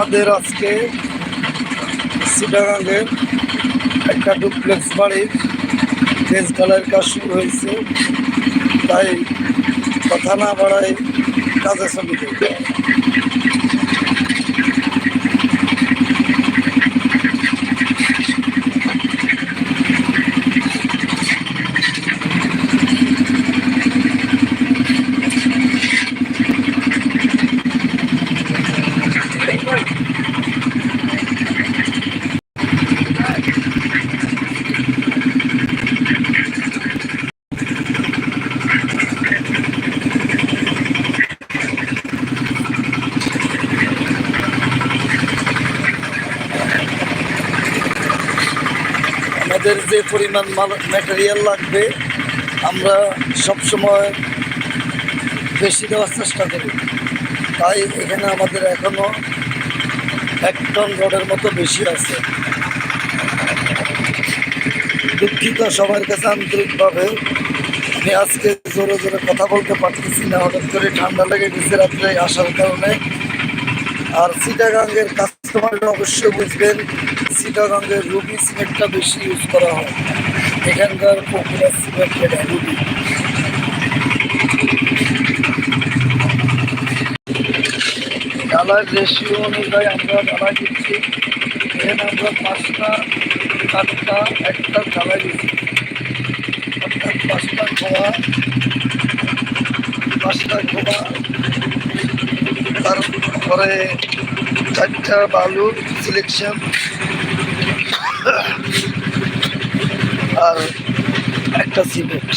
আমাদের আজকে সিটাগাঙ্গের একটা ডুপ্লেক্স বাড়ির ফেস ঢালাইয়ের কাজ শুরু হয়েছে। তাই কথা না বাড়াই কাজে শ্রমিক আমাদের যে পরিমাণ ম্যাটেরিয়াল লাগবে, আমরা সবসময় বেশি দেওয়ার চেষ্টা করি। তাই এখানে আমাদের এখনও এক টন রডের মতো বেশি আছে। দুঃখিত সবার কাছে আন্তরিকভাবে। আমি আজকে জোরে জোরে কথা বলতে পারতেছি না, হঠাৎ করে ঠান্ডা লেগে গেছে রাত্রে আসার কারণে। আর সিটাগাঙ্গের কাস্টমাররা অবশ্যই বুঝবেন সিটাগাঙ্গের রুবি সিমেন্টটা বেশি ইউজ করা হয়। এখানকার পপুলার সিমেন্ট এটা রুবি। ডালার রেশিও অনুযায়ী আমরা ডালা দিচ্ছি। এখানে আমরা পাঁচটা চারটা একটা ডালা দিচ্ছি। অর্থাৎ পাঁচটা খোয়া পাঁচটা খোয়া তারপরে চারটা বালুর সিলেকশন আর একটা সিমেন্ট।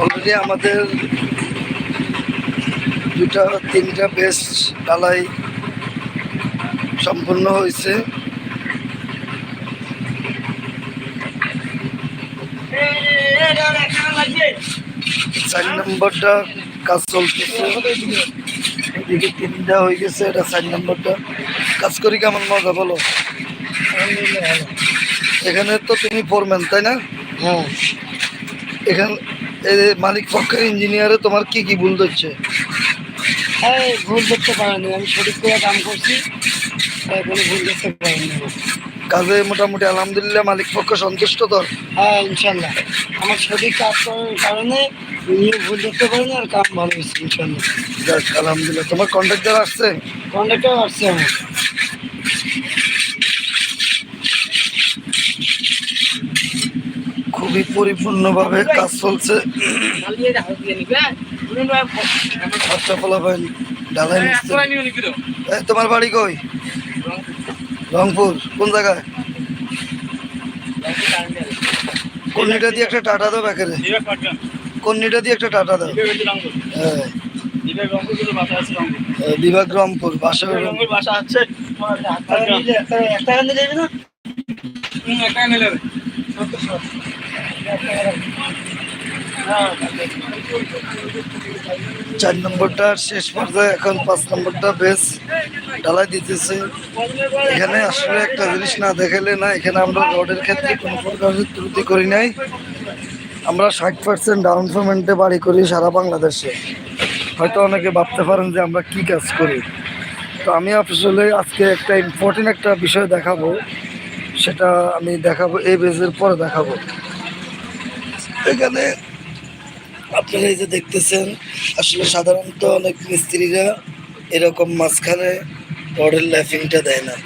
অলরেডি আমাদের দুটা তিনটা বেস ডালাই সম্পূর্ণ হয়েছে। চার নম্বরটা কাজ চলতেছে। এদিকে তিনটা হয়ে গেছে, এটা চার নম্বরটা। কাজ করি কেমন মজা বলো? এখানে তো তুমি পড়বেন তাই না? হ্যাঁ। এখানে মালিক পক্ষের ইঞ্জিনিয়ারে তোমার কি কি ভুল ধরছে? হ্যাঁ ভুল ধরতে পারেনি। আমি সঠিক করে কাম করছি তাই কোনো ভুল করতে পারিনি। কাজে মোটামুটি আলহামদুলিল্লাহ মালিক পক্ষ সন্তুষ্ট তো? হ্যাঁ ইনশাল্লাহ। আমার সঠিক কাজ করার কারণে ভুল ধরতে পারেনি আর কাম ভালো হয়েছে ইনশাল্লাহ। আলহামদুলিল্লাহ। তোমার কন্ট্রাক্টর আসছে? কন্ট্রাক্টর আসছে আমার। খুবই পরিপূর্ণভাবে কাজ চলছে। খরচা ফলাফল ডালাই তোমার বাড়ি কই? রংপুর। কোন জায়গায়? কন্নিটা দিয়ে একটা টাটা দাও ব্যাকেরে। কন্নিটা দিয়ে একটা টাটা দাও। হ্যাঁ বিভাগ রংপুর বাসা বাসা আছে একটা একটা চার নম্বরটা শেষ পর্যায়ে, এখন পাঁচ নম্বরটা বেশ ঢালাই দিতেছে। এখানে আসলে একটা জিনিস না দেখালে না, এখানে আমরা রোডের ক্ষেত্রে কোনো প্রকারের ত্রুটি করি নাই। আমরা ষাট পার্সেন্ট ডাউন পেমেন্টে বাড়ি করি সারা বাংলাদেশে। হয়তো অনেকে ভাবতে পারেন যে আমরা কি কাজ করি। তো আমি আসলে আজকে একটা ইম্পর্টেন্ট একটা বিষয় দেখাবো, সেটা আমি দেখাবো, এই বেজের পরে দেখাবো। এখানে আপনারা এই যে দেখতেছেন, আসলে সাধারণত অনেক মিস্ত্রিরা এরকম মাঝখানে রডের ল্যাফিংটা দেয় না।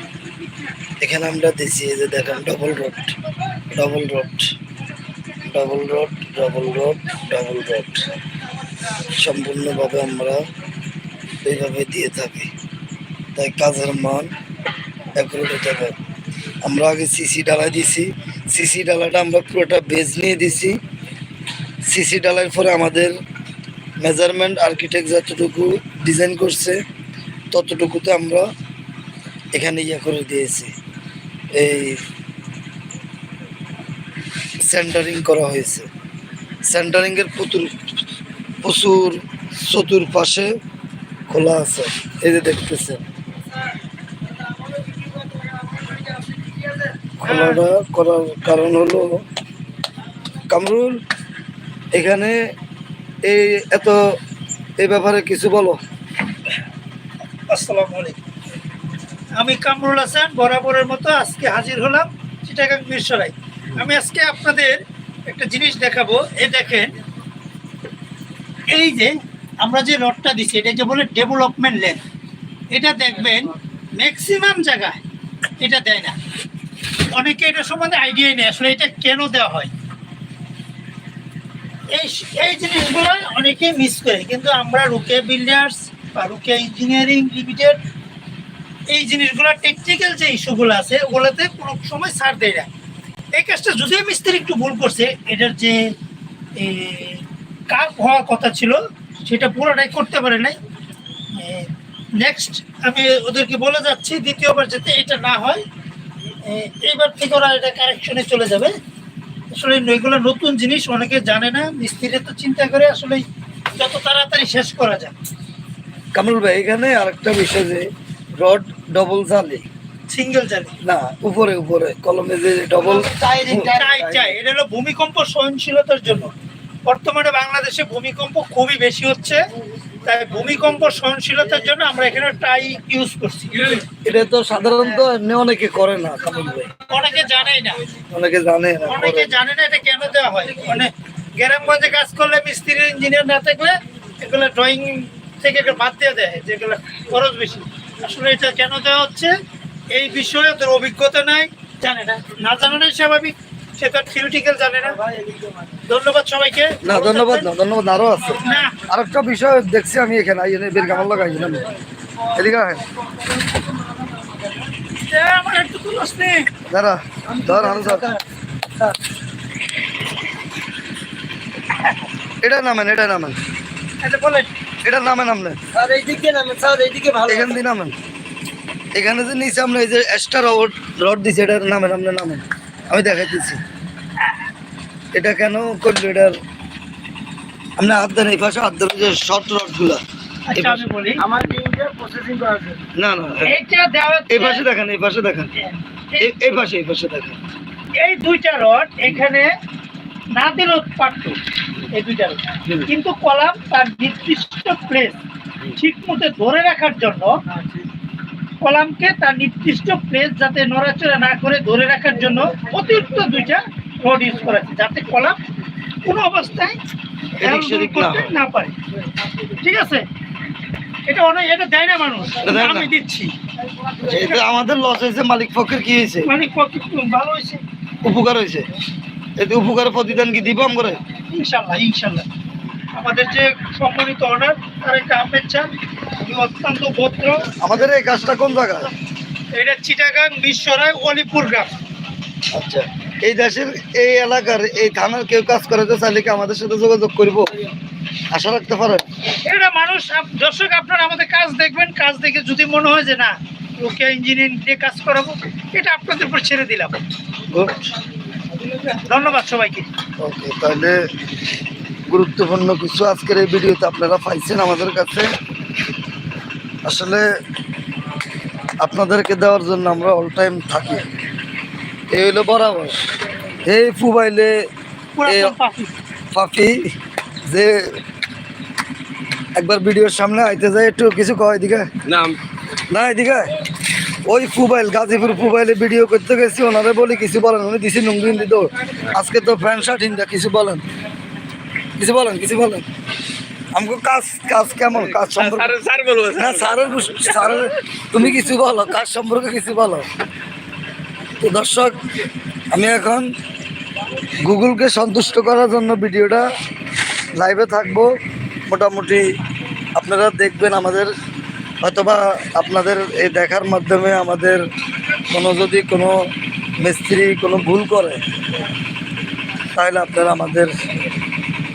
এখানে আমরা দিছি এই যে দেখেন double rod double rod double rod double rod double rod সম্পূর্ণভাবে আমরা এইভাবে দিয়ে থাকি। তাই কাজের মান অ্যাকুরেট হতে হবে আমরা আগে সিসি ডালা দিছি। সিসি ডালাটা আমরা পুরোটা বেজ নিয়ে দিছি। সিসি ডালার পরে আমাদের মেজারমেন্ট আর্কিটেক্ট যতটুকু ডিজাইন করছে, ততটুকুতে আমরা এখানে ইয়ে করে দিয়েছি। এই সেন্টারিং করা হয়েছে। সেন্টারিংয়ের প্রচুর প্রচুর চতুর্পাশে খোলা আছে। এই যে দেখতেছেন। খোলাটা করার কারণ হলো কামরুল এখানে এই এত, এই ব্যাপারে কিছু বলো। আসসালামু আলাইকুম। আমি কামরুল হাসান, বরাবরের মতো আজকে হাজির হলাম চিটাগাং মিরসরাই। আমি আজকে আপনাদের একটা জিনিস দেখাবো। এই দেখেন, এই যে আমরা যে রডটা দিচ্ছি এটা যে বলে ডেভেলপমেন্ট লেন, এটা দেখবেন ম্যাক্সিমাম জায়গায় এটা দেয় না। অনেকে এটা সম্বন্ধে আইডিয়াই নেই আসলে এটা কেন দেওয়া হয়। এই এই জিনিসগুলো অনেকে মিস করে। কিন্তু আমরা রুকে বিল্ডার্স বা রুকে ইঞ্জিনিয়ারিং লিমিটেড এই জিনিসগুলো টেকনিক্যাল যে ইস্যুগুলো আছে, ওগুলোতে কোনো সময় ছাড় দেয় না। এই কাজটা যদিও মিস্ত্রি একটু ভুল করছে, এটার যে কাপ হওয়ার কথা ছিল, সেটা পুরোটাই করতে পারে নাই। নেক্সট আমি ওদেরকে বলে যাচ্ছি, দ্বিতীয়বার যাতে এটা না হয় এইবার থেকে ওরা এটা কারেকশনে চলে যাবে। আসলে এগুলো নতুন জিনিস অনেকে জানে না মিস্ত্রিরা তো চিন্তা করে আসলে যত তাড়াতাড়ি শেষ করা যায় কামরুল ভাই এখানে আরেকটা বিষয় যে রড ডবল জালি। সিঙ্গেল জানি না উপরে উপরে কলমে যে ডবল এটা হলো ভূমিকম্প সহনশীলতার জন্য। বর্তমানে বাংলাদেশে ভূমিকম্প খুবই বেশি হচ্ছে। তাই ভূমিকম্প সহনশীলতার জন্য আমরা এখানে টাই ইউজ করছি। এটা তো সাধারণত এমনি অনেকে করে না অনেকে জানেই না। অনেকে জানে না অনেকে জানে না এটা কেন দেওয়া হয়। মানে গ্রামগঞ্জে কাজ করলে মিস্ত্রি ইঞ্জিনিয়ার না থাকলে এগুলো ড্রয়িং থেকে এটা বাদ দিয়ে দেয় যেগুলো খরচ বেশি। আসলে এটা কেন দেওয়া হচ্ছে? এই বিষয়ে তোর অভিজ্ঞতা নাই জানে না। না জানানোই স্বাভাবিক। সে তো থিওরিটিক্যাল জানে না। ধন্যবাদ সবাইকে। না ধন্যবাদ না ধন্যবাদ আরও আছে। আরেকটা বিষয় দেখছি আমি এখানে আই জন্য বের কামাল লাগাই না এদিকে আহেন। এ, আমার একটু তুলস নেই। দাঁড়া ধর হানু ধর এটা নামেন এটা নামেন। এটা নামেন আপনি। নামে স্যার এখান দিয়ে নামেন। এখানে যে নিচে আমরা এই যে এক্সট্রা রড রড দিছে এটার নামেন আপনি নামেন। আমি দেখাইতেছি। এটা কেন করল এটার আপনি হাত দেন এই পাশে হাত দেন যে শর্ট রডগুলা আচ্ছা আমি বলি। আমার তিনটা প্রসেসিং করা আছে। না না এই পাশে দেখেন এই পাশে দেখেন। এই- এই পাশে এই পাশে দেখেন। এই দুইটা রড এখানে না দিলেও পারত এই দুইটা রড। কিন্তু কলাম তার নির্দিষ্ট প্লেস ঠিক মতো ধরে রাখার জন্য কলামকে তার নির্দিষ্ট প্লেস যাতে নড়াচড়া না করে ধরে রাখার জন্য অতিরিক্ত দুইটা রড ইউজ করা হয়েছে, যাতে কলাম কোনো অবস্থায় না করতে না পারে। ঠিক আছে? এটা অনেক এটা দেয় না মানুষ আমি দিচ্ছি। এটা আমাদের লস হয়েছে মালিক পক্ষের কি হয়েছে? মানে কত ভালো হয়েছে। উপকার হয়েছে? এতে উপকার প্রতিদান কি দিব ইনশাল্লাহ ইনশাল্লাহ। আমাদের যে সম্মানিত অনার তারেক আহমেদ চান। অত্যন্ত ভদ্র। আমাদের এই কাজটা কোন জায়গায়? এটা চিটাগাং বিশ্বরায় অলিপুর গ্রাম। আচ্ছা এই দেশের এই এলাকার এই থানার কেউ কাজ করাতে চাইলে কি আমাদের সাথে যোগাযোগ করব। আশা রাখতে পারেন। এটা মানুষ দর্শক আপনারা আমাদের কাজ দেখবেন কাজ দেখে যদি মনে হয় যে না ওকে ইঞ্জিনিয়ারিং দিয়ে কাজ করাবো এটা আপনাদের উপর ছেড়ে দিলাম। ধন্যবাদ সবাইকে। ওকে তাহলে গুরুত্বপূর্ণ কিছু আজকের এই ভিডিওতে আপনারা পাইছেন আমাদের কাছে। আসলে আপনাদেরকে দেওয়ার জন্য আমরা অল টাইম থাকি। এই হলো বরাবর। এই পাখি। ফাফি যে একবার ভিডিওর সামনে আইতে যায় একটু কিছু কয় এদিকে? না এদিকে? ওই মোবাইল গাজীপুর মোবাইলে ভিডিও করতে গেছি ওনারে বলি কিছু বলেন উনি দিছি নুঙ্গিন দিত আজকে তো প্যান্ট শার্ট হিন্দা কিছু বলেন। কিছু বলেন কিছু বলেন। আমাকে কাজ কাজ কেমন? কাজ সম্পর্কে না স্যারের স্যারের তুমি কিছু বলো কাজ সম্পর্কে কিছু বলো। তো দর্শক আমি এখন গুগলকে সন্তুষ্ট করার জন্য ভিডিওটা লাইভে থাকব। মোটামুটি আপনারা দেখবেন আমাদের হয়তোবা আপনাদের এই দেখার মাধ্যমে আমাদের কোনো যদি কোনো মিস্ত্রি কোনো ভুল করে তাহলে আপনারা আমাদের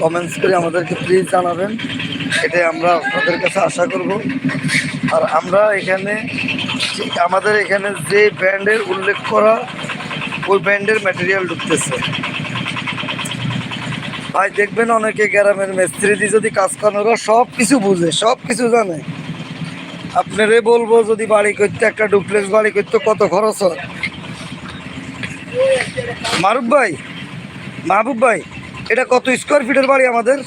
কমেন্টস করে আমাদেরকে প্লিজ জানাবেন। এটাই আমরা আপনাদের কাছে আশা করব। আর আমরা এখানে আমাদের এখানে যে ব্র্যান্ডের উল্লেখ করা, ওই ব্র্যান্ডের ম্যাটেরিয়াল ঢুকতেছে। ভাই, দেখবেন অনেকে গ্রামের মিস্ত্রি দিয়ে যদি কাজ করেন, ওরা সব কিছু বুঝে সব কিছু জানে। আপনারে বলব, যদি বাড়ি করতে একটা ডুপ্লেক্স বাড়ি করতে কত খরচ হয়? মারুফ ভাই, মাহবুব ভাই এটা কত স্কোয়ার ফিটের বাড়ি আমাদের?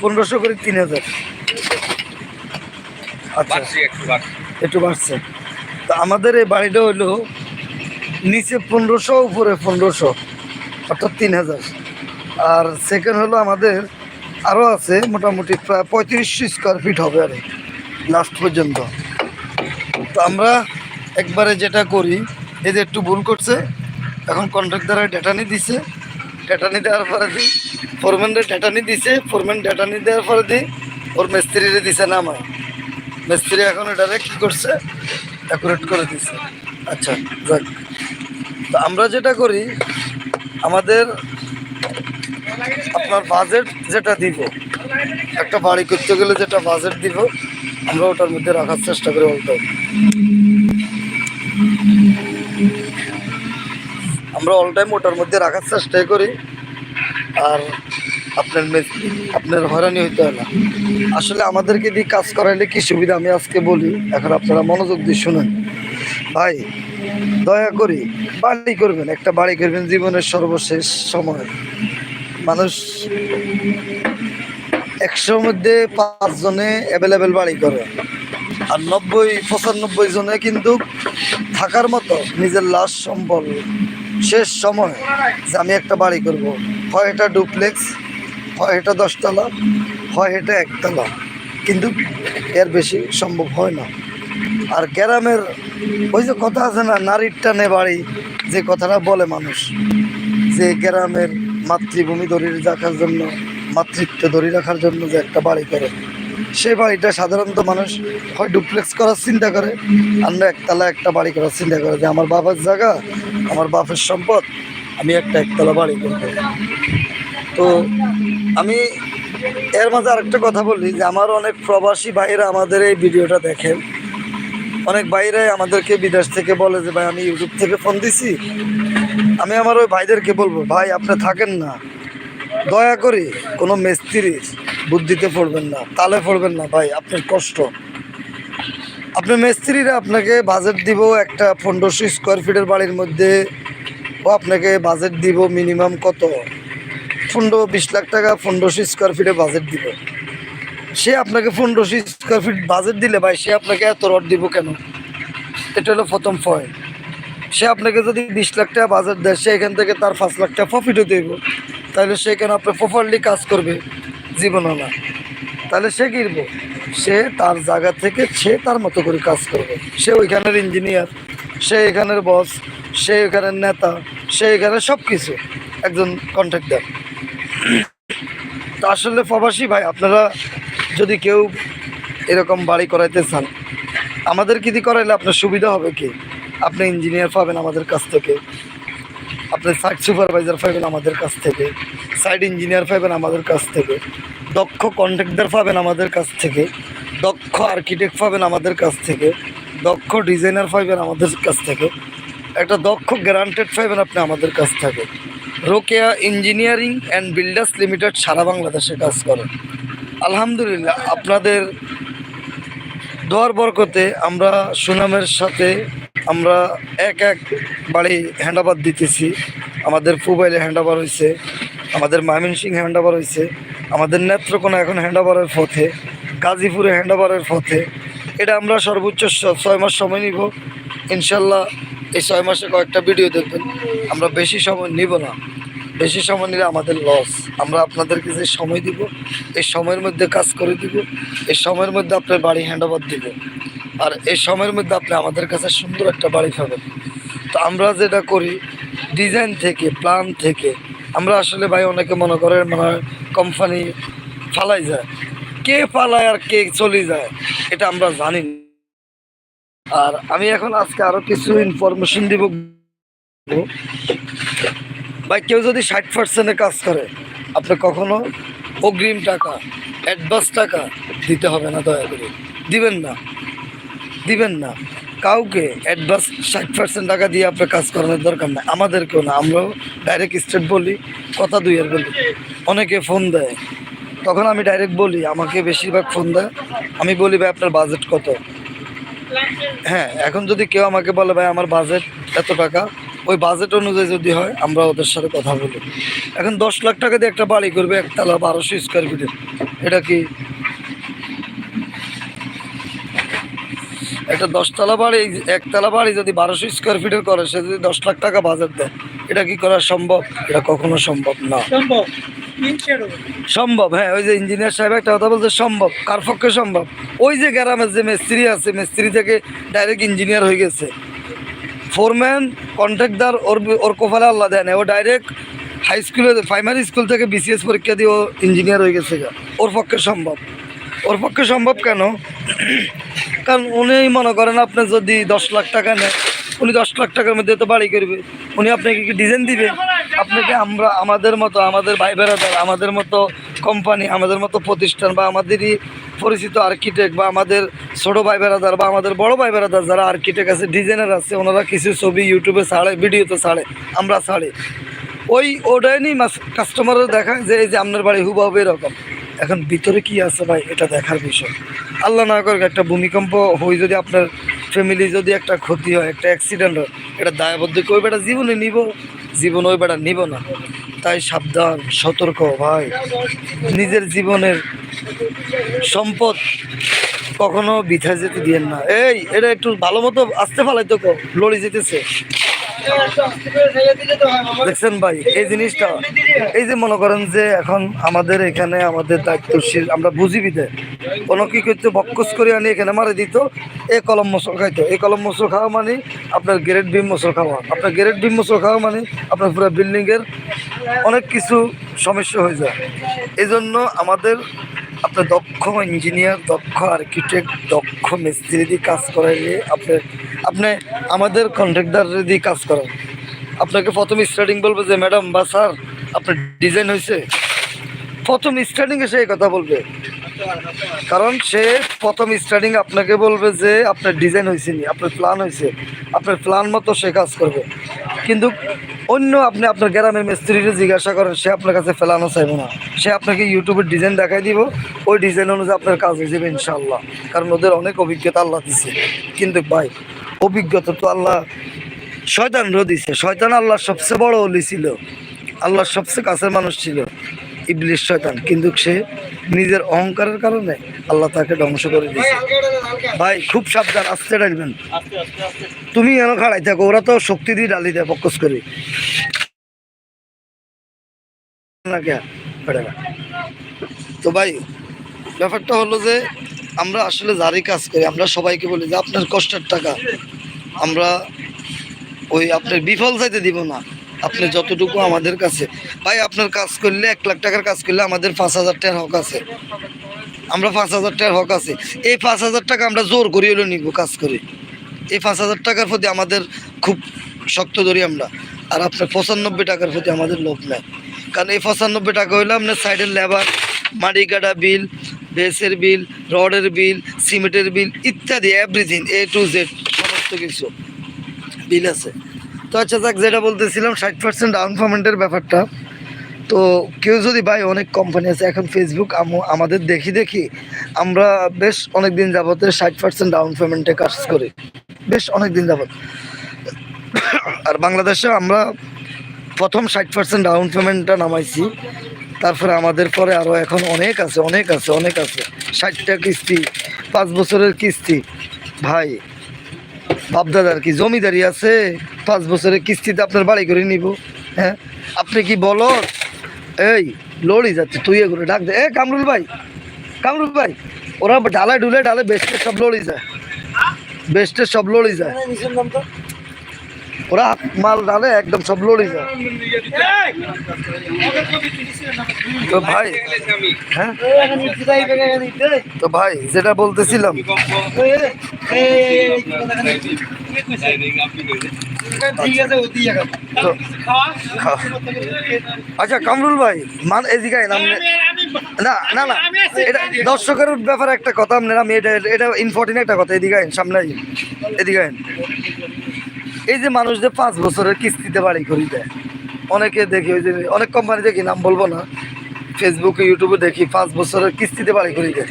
পনেরোশো। করে তিন হাজার। আচ্ছা। একটু বাড়ছে। তো আমাদের এই বাড়িটা হলো নিচে পনেরোশো উপরে পনেরোশো অর্থাৎ তিন হাজার। আর সেকেন্ড হলো আমাদের আরও আছে মোটামুটি প্রায় পঁয়ত্রিশশো স্কোয়ার ফিট হবে আর লাস্ট পর্যন্ত। তো আমরা একবারে যেটা করি এদের একটু ভুল করছে এখন কন্ট্রাক্ট দ্বারা ডেটা নিয়ে দিছে। ডেটানি দেওয়ার পরে দিই। ফোরম্যানরে ডেটানি দিছে ফোরম্যান ডেটানি দেওয়ার পরে দিই, ওর মিস্ত্রিরে দিছে না আমার মিস্ত্রি এখন এটারে কী করছে? অ্যাকুরেট করে দিছে। আচ্ছা যাক। তো আমরা যেটা করি, আমাদের আপনার বাজেট যেটা দিব, একটা বাড়ি করতে গেলে যেটা বাজেট দিব, আমরা ওটার মধ্যে রাখার চেষ্টা করি বলতে। আমরা অল টাইম ওটার মধ্যে রাখার চেষ্টাই করি। আর আপনার আপনার হয়রানি হইতে হয় না। আসলে আমাদেরকে দিয়ে কাজ করাইলে কি সুবিধা? আমি আজকে বলি, এখন আপনারা মনোযোগ দিয়ে শুনেন। ভাই, দয়া করি, বাড়ি করবেন, একটা বাড়ি করবেন জীবনের সর্বশেষ সময়। মানুষ একশোর মধ্যে পাঁচজনে অ্যাভেলেবেল বাড়ি করে। আর নব্বই, পঁচানব্বই জনে কিন্তু থাকার মতো নিজের লাশ, সম্বল শেষ সময় যে আমি একটা বাড়ি করব। হয় এটা ডুপ্লেক্স, হয় এটা দশতলা, হয় এটা একতলা। কিন্তু এর বেশি সম্ভব হয় না। আর গ্রামের ওই যে কথা আছে না, নারীর টানে বাড়ি, যে কথাটা বলে মানুষ। যে গ্রামের মাতৃভূমি ধরে রাখার জন্য, মাতৃত্ব ধরে রাখার জন্য যে একটা বাড়ি করে। সেই বাড়িটা সাধারণত মানুষ হয় ডুপ্লেক্স করার চিন্তা করে। না একতলা একটা বাড়ি করার চিন্তা করে যে আমার বাবার জায়গা, আমার বাপের সম্পদ, আমি একটা একতলা বাড়ি করব। তো আমি এর মাঝে আরেকটা কথা বলি যে আমার অনেক প্রবাসী ভাইরা আমাদের এই ভিডিওটা দেখেন। অনেক বাইরে আমাদেরকে বিদেশ থেকে বলে যে, ভাই, আমি ইউটিউব থেকে ফোন দিছি। আমি আমার ওই ভাইদেরকে বলব, ভাই, আপনি থাকেন না। দয়া করে কোনো মিস্ত্রির বুদ্ধিতে পড়বেন না, তালে পড়বেন না ভাই, আপনার কষ্ট। আপনি মিস্ত্রিরা আপনাকে বাজেট দিব একটা পনেরোশো স্কোয়ার ফিটের বাড়ির মধ্যে, ও আপনাকে বাজেট দিব মিনিমাম কত? পনেরো, বিশ লাখ টাকা পনেরোশো স্কোয়ার ফিটে বাজেট দিব। সে আপনাকে পনেরোশো স্কোয়ার ফিট বাজেট দিলে ভাই, সে আপনাকে এত রড দিব কেন? এটা হলো প্রথম পয়েন্ট সে আপনাকে যদি বিশ লাখ টাকা বাজেট দেয়, সে এখান থেকে তার পাঁচ লাখ টাকা প্রফিটও দেব। তাহলে সে কেন আপনার প্রপারলি কাজ করবে? জীবনও না। তাহলে সে কিনবো সে তার জায়গা থেকে সে তার মতো করে কাজ করবে। সে ওইখানের ইঞ্জিনিয়ার সে এখানের বস সে এখানের নেতা, সে এখানে সব কিছু একজন কন্ট্রাক্টার তা আসলে প্রবাসী ভাই, আপনারা যদি কেউ এরকম বাড়ি করাইতে চান, আমাদের কি করাইলে আপনার সুবিধা হবে কি? আপনি ইঞ্জিনিয়ার পাবেন আমাদের কাছ থেকে। আপনি সাইট সুপারভাইজার পাবেন আমাদের কাছ থেকে সাইট ইঞ্জিনিয়ার পাবেন আমাদের কাছ থেকে, দক্ষ কন্ট্রাক্টর পাবেন আমাদের কাছ থেকে, দক্ষ আর্কিটেক্ট পাবেন আমাদের কাছ থেকে, দক্ষ ডিজাইনার পাবেন আমাদের কাছ থেকে, একটা দক্ষ গ্যারান্টেড পাবেন আপনি আমাদের কাছ থেকে। Rokeya engineering and builders limited সারা বাংলাদেশে কাজ করে। আলহামদুলিল্লাহ, আপনাদের দোয়ার বরকতে আমরা সুনামের সাথে আমরা এক এক বাড়ি হ্যান্ডওভার দিতেছি। আমাদের পুবাইলে হ্যান্ডাবার হয়েছে আমাদের ময়মনসিং হ্যান্ডাবার হয়েছে আমাদের নেত্রকোনা এখন হ্যান্ডওভারের পথে, গাজীপুরে হ্যান্ডাবারের পথে। এটা আমরা সর্বোচ্চ ছয় মাস সময় নিব। ইনশাল্লাহ এই ছয় মাসে কয়েকটা ভিডিও দেখবেন। আমরা বেশি সময় নিব না। বেশি সময় নিলে আমাদের লস আমরা আপনাদেরকে যে সময় দিব, এই সময়ের মধ্যে কাজ করে দিব, এই সময়ের মধ্যে আপনার বাড়ি হ্যান্ড ওভার দিব। আর এই সময়ের মধ্যে আপনি আমাদের কাছে সুন্দর একটা বাড়ি পাবেন। তো আমরা যেটা করি ডিজাইন থেকে প্ল্যান থেকে, আমরা আসলে ভাই অনেকে মনে করে মানে কোম্পানি ফালাই যায়। কে পালায় আর কে চলে যায়, এটা আমরা জানি। আর আমি এখন আজকে আরও কিছু ইনফরমেশন দিব। ভাই, কেউ যদি ষাট পার্সেন্টে কাজ করে, আপনি কখনো অগ্রিম টাকা অ্যাডভান্স টাকা দিতে হবে না দয়া করে। দিবেন না। দিবেন না। কাউকে অ্যাডভান্স ষাট পার্সেন্ট টাকা দিয়ে আপনার কাজ করানোর দরকার নেই। আমাদেরকেও না, আমরাও ডাইরেক্ট স্টেট বলি, কথা দুই আর বলি। অনেকে ফোন দেয়। তখন আমি ডাইরেক্ট বলি, আমাকে বেশিরভাগ ফোন দেয়। আমি বলি, ভাই, আপনার বাজেট কত? হ্যাঁ এখন যদি কেউ আমাকে বলে, ভাই, আমার বাজেট এত টাকা? ওই বাজেট অনুযায়ী যদি হয়, আমরা ওদের সাথে কথা বলি। এখন দশ লাখ টাকা দিয়ে একটা বাড়ি করবে একতলা বারোশো স্কোয়ার ফিটের এটা কি একটা দশতলা বাড়ি একতলা বাড়ি যদি বারোশো স্কোয়ার ফিটের করে সে যদি দশ লাখ টাকা বাজার দেয় এটা কি করা সম্ভব? এটা কখনো সম্ভব না। সম্ভব। হ্যাঁ ওই যে ইঞ্জিনিয়ার সাহেব একটা কথা বলছে সম্ভব কার পক্ষে সম্ভব? ওই যে গ্রামের যে মিস্ত্রি আছে মিস্ত্রি থেকে ডাইরেক্ট ইঞ্জিনিয়ার হয়ে গেছে। ফোরম্যান কন্ট্রাক্টর ওর ওর কোফালে আল্লাহ দেয় না ও ডাইরেক্ট হাই স্কুলে প্রাইমারি স্কুল থেকে বিসিএস পরীক্ষা দিয়ে ও ইঞ্জিনিয়ার হয়ে গেছে ওর পক্ষে সম্ভব। ওর পক্ষে সম্ভব কেন? কারণ উনি মনে করেন আপনি যদি দশ লাখ টাকা নেন, উনি দশ লাখ টাকার মধ্যে তো বাড়ি করবে। উনি আপনাকে কি ডিজাইন দিবে? আপনাকে আমরা, আমাদের মতো, আমাদের ভাই বেড়াদার আমাদের মতো কোম্পানি আমাদের মতো প্রতিষ্ঠান বা আমাদেরই পরিচিত আর্কিটেক্ট বা আমাদের ছোটো ভাই বেড়াদার বা আমাদের বড় ভাই বেড়াদার যারা আর্কিটেক্ট আছে ডিজাইনার আছে, ওনারা কিছু ছবি ইউটিউবে ছাড়ে, ভিডিওতে ছাড়ে, আমরা ছাড়ে। ওই ওটাই নিয়ে কাস্টমাররা দেখায় যে এই যে আপনার বাড়ি হুবাহু এরকম। এখন ভিতরে কি আছে ভাই? এটা দেখার বিষয়। আল্লাহ না করুক, একটা ভূমিকম্প হয়ে যদি আপনার ফ্যামিলি যদি একটা ক্ষতি হয়, একটা অ্যাক্সিডেন্ট হয়, এটা দায়বদ্ধ ওই বেটা জীবনে নিব? জীবন ওই বেটা নিব না। তাই সাবধান, সতর্ক ভাই। নিজের জীবনের সম্পদ কখনো বিথা যেতে দিয়েন না। এই, এটা একটু ভালো মতো আসতে ফালাই তো লড়ি যেতেছে। দেখছেন ভাই, এই জিনিসটা, এই যে মনে করেন যে এখন আমাদের এখানে আমাদের দায়িত্বশীল, আমরা বুঝি বিদে কোনো কি করতে, বক্কস করে আনি এখানে মারে দিত, এ কলম মসল খাইতো। এই কলম মসল খাওয়া মানে আপনার গ্রেড বিম মসল খাওয়া। আপনার গ্রেড বিম মসল খাওয়া মানে আপনার পুরো বিল্ডিংয়ের অনেক কিছু সমস্যা হয়ে যায়। এই জন্য আমাদের আপনার দক্ষ ইঞ্জিনিয়ার দক্ষ আর্কিটেক্ট দক্ষ মিস্ত্রি দিয়ে কাজ করাইলে আপনার আপনি আমাদের কন্ট্রাক্টার দিয়ে কাজ করেন, আপনাকে প্রথম স্টার্টিং বলবে যে ম্যাডাম বা স্যার আপনার ডিজাইন হয়েছে প্রথম স্টার্টিংয়ে সে কথা বলবে। কারণ সে প্রথম স্টার্টিং আপনাকে বলবে যে, আপনার ডিজাইন হয়েছে নি, আপনার প্ল্যান হয়েছে আপনার প্ল্যান মতো সে কাজ করবে। কিন্তু অন্য আপনি আপনার গ্রামের মিস্ত্রিকে জিজ্ঞাসা করেন, সে আপনার কাছে ফেলানো চাইবে না। সে আপনাকে ইউটিউবের ডিজাইন দেখাই দিব। ওই ডিজাইন অনুযায়ী আপনার কাজ হয়ে যাবে ইনশাল্লাহ কারণ ওদের অনেক অভিজ্ঞতা আল্লাহ দিছে। কিন্তু ভাই অভিজ্ঞতা তো আল্লাহ শয়তান দিছে। শয়তান আল্লাহর সবচেয়ে বড় অলি ছিল। আল্লাহর সবচেয়ে কাছের মানুষ ছিল ইবলিশ শয়তান। কিন্তু সে নিজের অহংকারের কারণে আল্লাহ তাকে ধ্বংস করে দিয়েছে। ভাই, খুব সাবধান, আস্তে ডালবেন তুমি কেন খাড়াই থাকো, ওরা তো শক্তি দিয়ে ডালি দেয় পক্কস করে। তো ভাই, ব্যাপারটা হলো যে আমরা আসলে যারই কাজ করি, আমরা সবাইকে বলি যে আপনার কষ্টের টাকা। আমরা ওই আপনার বিফল চাইতে দিব না। আপনি যতটুকু আমাদের কাছে। ভাই, আপনার কাজ করলে এক লাখ টাকার কাজ করলে আমাদের পাঁচ হাজার টাকার হক আছে। আমরা পাঁচ হাজার টাকার হক আছে। এই পাঁচ হাজার টাকা আমরা জোর করি হলেও নিব, কাজ করে। এই পাঁচ হাজার টাকার প্রতি আমাদের খুব শক্ত ধরি আমরা। আর আপনার পঁচানব্বই টাকার প্রতি আমাদের লোভ নেয় কারণ এই পঁচানব্বই টাকা হইলে আপনার সাইডের লেবার মাটি কাটা বিল বেসের বিল রডের বিল সিমেন্টের বিল ইত্যাদি এভরিথিং এ টু জেড সমস্ত কিছু বিল আছে। তো আচ্ছা যাক, যেটা বলতেছিলাম, ষাট পার্সেন্ট ডাউন পেমেন্টের ব্যাপারটা। তো কেউ যদি ভাই অনেক কোম্পানি আছে, এখন ফেসবুক আম- আমাদের দেখি দেখি, আমরা বেশ অনেক দিন যাবতের ষাট পার্সেন্ট ডাউন পেমেন্টে কাজ করি। বেশ অনেক দিন যাবত। আর বাংলাদেশে আমরা প্রথম ষাট পার্সেন্ট ডাউন পেমেন্টটা নামাইছি। তারপরে আমাদের পরে আরও এখন অনেক আছে অনেক আছে অনেক আছে। ষাটটা কিস্তি, পাঁচ বছরের কিস্তি। ভাই, বাপদাদার কি জমিদারি আছে? পাঁচ বছরের কিস্তিতে আপনার বাড়ি করে নিব হ্যাঁ? আপনি কি বলো এই, লড়ি যাচ্ছে, তুই এগুলো ডাক দে। এ, কামরুল ভাই কামরুল ভাই, ওরা ডালে ডুলে ডালে বেস্টে সব লড়ি যায়। বেস্টে সব লড়ি যায়। ওরা মাল ডালে একদম সব লড়ি যায়? তো ভাই হ্যাঁ? তো ভাই, যেটা বলতেছিলাম। আচ্ছা কামরুল ভাই, মান এদিকে না না না, এটা দর্শকের ব্যাপারে একটা কথা, আপনার এটা এটা ইম্পর্টেন্ট একটা কথা, এদিকে সামনে এদিকে এই যে মানুষ যে পাঁচ বছরের কিস্তিতে বাড়ি করি দেয় অনেকে দেখি ওই যে অনেক কোম্পানি দেখি নাম বলব না ফেসবুকে ইউটিউবে দেখি পাঁচ বছরের কিস্তিতে বাড়ি করি দেয়।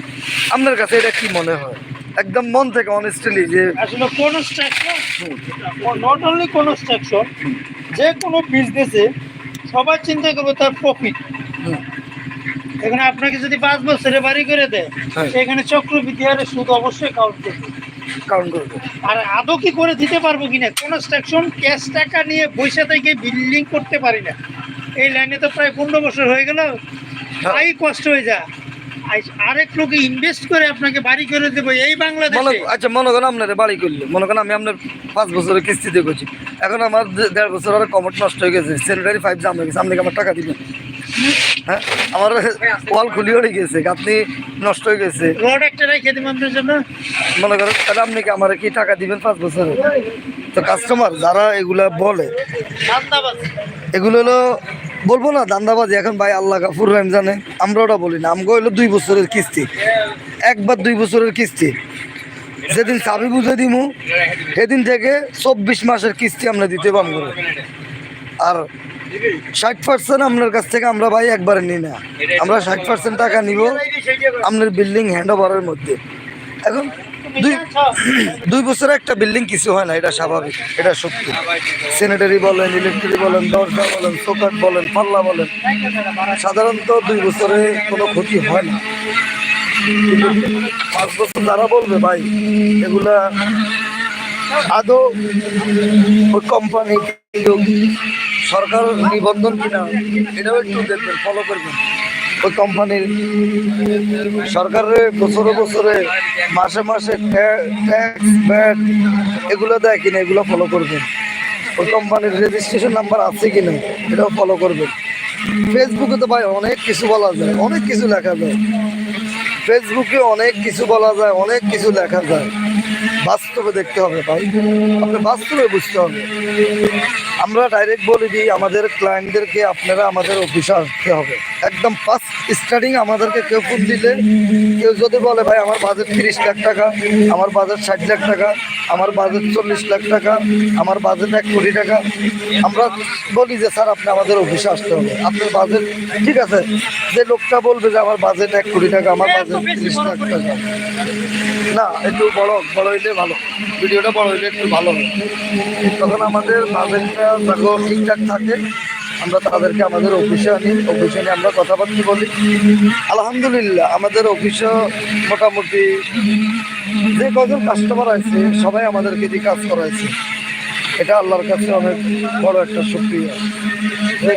আপনার কাছে এটা কি মনে হয়? একদম মন থেকে অনেস্টলি যে আসলে কনস্ট্রাকশন নট অনলি কনস্ট্রাকশন যে কোনো বিজনেসে সবাই চিন্তা করবে তার প্রফিট এখানে আপনাকে যদি পাঁচ বছরে বাড়ি করে দেয় হ্যাঁ। সেখানে চক্রবৃদ্ধি হারে সুদ অবশ্যই কাউন্ট করবে। কাউন্ট করবে। আর আদৌ কি করে দিতে পারব কিনা কনস্ট্রাকশন ক্যাশ টাকা নিয়ে পয়সা থেকে বিল্ডিং করতে পারি না। এই লাইনে তো প্রায় পনেরো বছর হয়ে গেল। তাই কষ্ট হয়ে যায় আরেক লোকে ইনভেস্ট করে আপনাকে বাড়ি করে দেবো এই বাংলাদেশে। আচ্ছা মনে করেন আপনার বাড়ি করলে। মনে করেন আমি আপনার পাঁচ বছরের কিস্তিতে করছি। এখন আমার দেড় বছর আর কমট নষ্ট হয়ে গেছে। স্যানিটারি পাইপ জাম হয়ে গেছে। আপনি আমার টাকা দিবেন? হ্যাঁ আমার ওয়াল খুলি হয়ে গেছে আপনি নষ্ট হয়ে গেছে। রড একটা রেখে দেবো আপনার জন্য। মনে করেন তাহলে আপনি কি আমার কি টাকা দিবেন পাঁচ বছরে? তো কাস্টমার যারা এগুলা বলে এগুলো হলো বলব না দান্দাবাজি এখন ভাই আল্লাহ কাপুর রহিম জানে আমরা ওটা বলি না আমগো হলো দুই বছরের কিস্তি। একবার দুই বছরের কিস্তি। যেদিন চাবি বুঝে দিমু সেদিন থেকে চব্বিশ মাসের কিস্তি আমরা দিতে পারব। আর ষাট পার্সেন্ট আপনার কাছ থেকে আমরা ভাই একবারে নিই না। আমরা ষাট পার্সেন্ট টাকা নিব আপনার বিল্ডিং হ্যান্ড ওভারের মধ্যে। এখন দুই দুই বছরে একটা বিল্ডিং কিছু হয় না, এটা স্বাভাবিক, এটা সত্যি। স্যানিটারি বলেন ইলেকট্রিক বলেন, দরজা বলেন চোকাট বলেন, পাল্লা বলেন, সাধারণত দুই বছরে কোনো ক্ষতি হয় না। পাঁচ বছর যারা বলবে, ভাই, এগুলা আদৌ কোম্পানি সরকার নিবন্ধন কিনা, এটাও একটু দেখবেন ফলো করবেন। ওই কোম্পানির সরকারের বছরে বছরে মাসে মাসে ট্যাক্স ব্যাট এগুলো দেয় কিনা, এগুলো ফলো করবেন। ওই কোম্পানির রেজিস্ট্রেশন নাম্বার আছে কিনা, এটাও ফলো করবেন। ফেসবুকে তো ভাই অনেক কিছু বলা যায়, অনেক কিছু লেখা যায়। ফেসবুকে অনেক কিছু বলা যায়, অনেক কিছু লেখা যায়। বাস্তবে দেখতে হবে ভাই। আপনি বাস্তবে বুঝতে হবে। আমরা ডাইরেক্ট বলে দিই, আমাদের ক্লায়েন্টদেরকে আপনারা আমাদের অফিসে আসতে হবে। একদম ফার্স্ট স্টার্টিং আমাদেরকে কেউ ফোন দিলে, কেউ যদি বলে, ভাই, আমার বাজেট তিরিশ লাখ টাকা, আমার বাজেট ষাট লাখ টাকা, আমার বাজেট চল্লিশ লাখ টাকা, আমার বাজেট এক কোটি টাকা। আমরা বলি যে, স্যার, আপনি আমাদের অফিসে আসতে হবে। আপনার বাজেট ঠিক আছে? যে লোকটা বলবে যে, আমার বাজেট এক কোটি টাকা, আমার বাজেট তিরিশ লাখ টাকা। না, একটু বড় বড় হইলে ভালো। ভিডিওটা বড় হইলে একটু ভালো হবে। তখন আমাদের বাজেটটা যখন ঠিকঠাক থাকে। আমরা তাদেরকে আমাদের অফিসে আনি। অফিসে নিয়ে আমরা কথাবার্তা বলি। আলহামদুলিল্লাহ, আমাদের অফিসে মোটামুটি যে কজন কাস্টমার আছে, সবাই আমাদেরকে দিয়ে কাজ করাইছে, এটা আল্লাহর কাছে অনেক বড় একটা সুক্রিয়া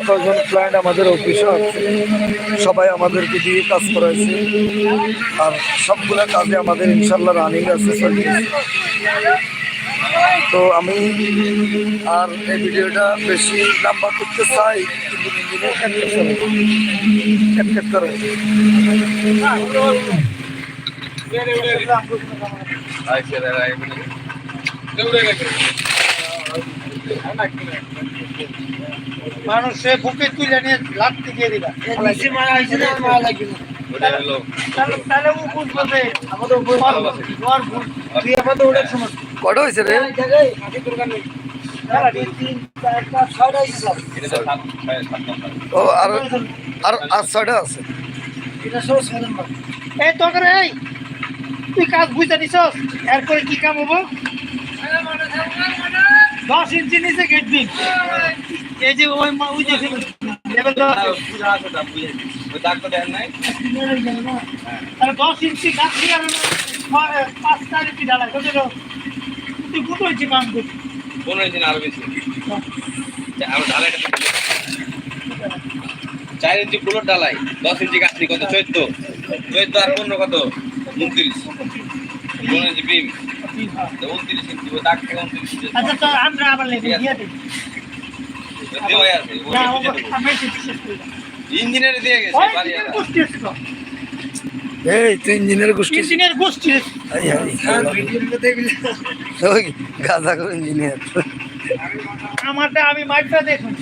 কজন ক্লায়েন্ট আমাদের অফিসে আছে। সবাই আমাদেরকে দিয়ে কাজ করাইছে। আর সবগুলো কাজে আমাদের ইনশাল্লাহ রানিং আছে। তো আমি আর এই ভিডিওটা বেশি লম্বা করতে চাই, কিন্তু মানুষে বুকে তুলে নিয়ে লাগতে দিয়ে দিবা। মারা হয়েছে না? মারা লাগবে না। কটা হয়েছে রে? ও আর আর আর ছয়টা আছে। এটা সব ছয় নম্বর। এই তোকে এই তুই কাজ বুঝতে নিছস? এরপরে কি কাম হব? দশ ইঞ্চি নিচে গেট দিন। এই যে ওই ওই যে লেভেল দশ ইঞ্চি গাছ দিয়ে পাঁচ চার ইঞ্চি তুই কত ইঞ্চি কাম করছিস চার ইঞ্চি ফুলোর ডালাই দশ ইঞ্চি গাছনি কত? চোদ্দ। চোদ্দ আর পনেরো কত? উনত্রিশ। পনেরো ইঞ্চি বিম। উনত্রিশ ইঞ্চি দাগ থেকে উনত্রিশ ইঞ্চি আচ্ছা তো আমরা আবার লেগে দিয়ে দিই। দেওয়াই আছে ওই না বুঝে দেবো। আমি শেষ করে দিই। ইঞ্জিনিয়ারে দিয়ে গেছে। এই তুই গোষ্ঠী গোষ্ঠী আমারটা আমি মাইকটা দেখুন।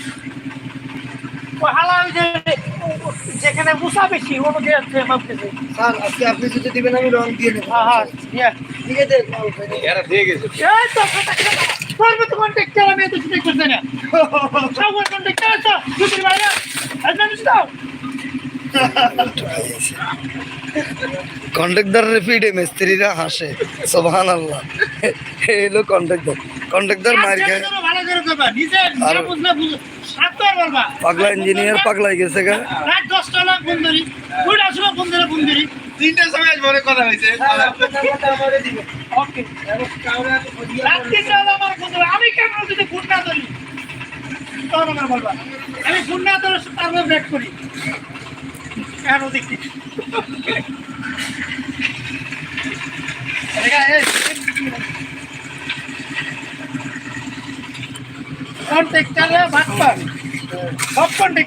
যেখানে মুসা বেশি অনুযায়ী আছে স্যার আজকে আপনি যদি দিবেন আমি রং দিয়ে নেব। হ্যাঁ হ্যাঁ ঠিক আছে এরা দিয়ে গেছে। এই তো কথা কি কথা? করবে তো কন্ট্যাক্ট আমি তো ঠিক করতে না। সব কন্ট্যাক্ট আছে দুপুর বাইরে। আজ দাও কন্ট্রাক্টরের পিঠে মিস্ত্রিরা হাসে। সোভান আল্লাহ এলো কন্ট্রাক্টর কন্ট্রাক্টর মার খায় ভালো করে করবা। নিজে আর- নিজে বুঝলে বুঝ- সাতবার বলবা পাগলা ইঞ্জিনিয়ার পাগলাই গেছে গা। রাত দশটা হলো ফোন ধরি দুইটার সময় ফোন ধরে ফোন ধরি তিনটার সময় আজ বড় কথা হয়েছে। আমি কেন যদি ফোন না ধরি? তখন আমার বলবা আমি ফোন না ধরে তারপর ব্যাক করি। কেন দেখি? ভাত পান। সব কন্ট্যাক্ট